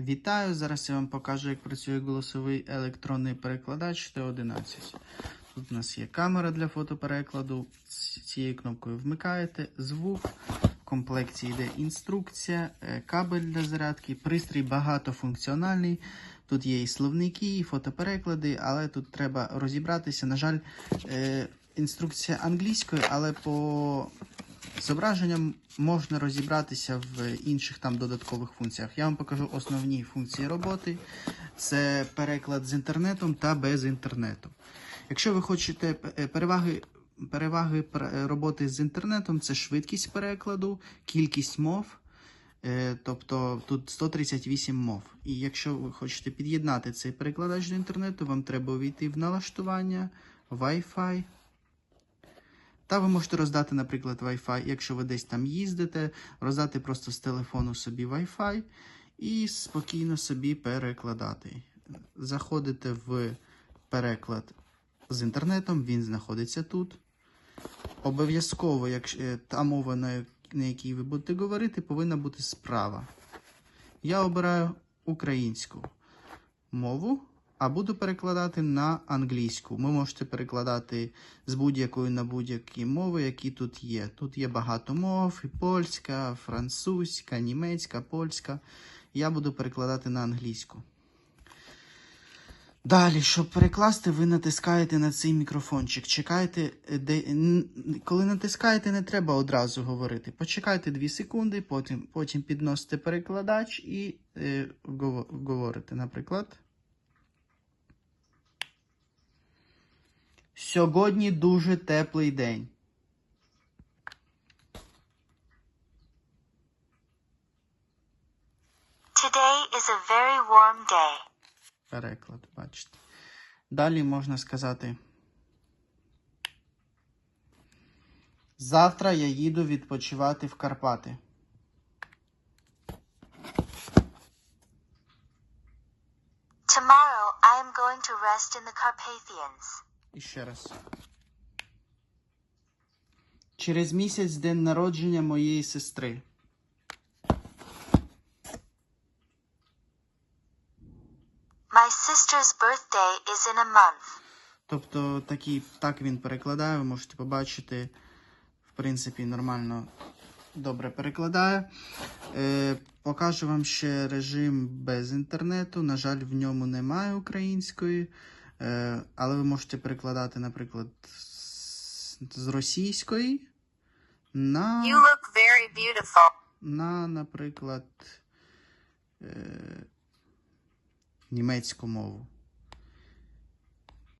Вітаю! Зараз я вам покажу, як працює голосовий електронний перекладач Т11. Тут у нас є камера для фотоперекладу. З цією кнопкою вмикаєте звук. В комплекті йде інструкція, е, кабель для зарядки, пристрій багатофункціональний. Тут є і словники, і фотопереклади, але тут треба розібратися. На жаль, е, інструкція англійською, але по зображенням можна розібратися в інших там додаткових функціях. Я вам покажу основні функції роботи: це переклад з інтернетом та без інтернету. Якщо ви хочете е, переваги. Переваги роботи з інтернетом це швидкість перекладу, кількість мов, е, тобто тут 138 мов. І якщо ви хочете під'єднати цей перекладач до інтернету, вам треба увійти в налаштування, Wi-Fi. Та ви можете роздати, наприклад, Wi-Fi, якщо ви десь там їздите, роздати просто з телефону собі Wi-Fi і спокійно собі перекладати. Заходите в переклад з інтернетом, він знаходиться тут. Обов'язково, якщо е, та мова, на, на якій ви будете говорити, повинна бути справа. Я обираю українську мову, а буду перекладати на англійську. Ви можете перекладати з будь-якої на будь-які мови, які тут є. Тут є багато мов: і польська, французька, німецька, польська. Я буду перекладати на англійську. Далі, щоб перекласти, ви натискаєте на цей мікрофончик. Чекайте, е, де, коли натискаєте, не треба одразу говорити. Почекайте 2 секунди, потім, потім підносите перекладач і е, говорите, наприклад. Сьогодні дуже теплий день. Today is a very warm day. Переклад, бачите. Далі можна сказати. Завтра я їду відпочивати в Карпати. Tomorrow I am going to rest in the Carpathians. І ще раз. Через місяць день народження моєї сестри. My sister's birthday is in a month. Тобто такі, так він перекладає, ви можете побачити, в принципі, нормально добре перекладає. Е, покажу вам ще режим без інтернету. На жаль, в ньому немає української, але ви можете перекладати, наприклад, з, з російської на, You look very beautiful. на наприклад, е, німецьку мову.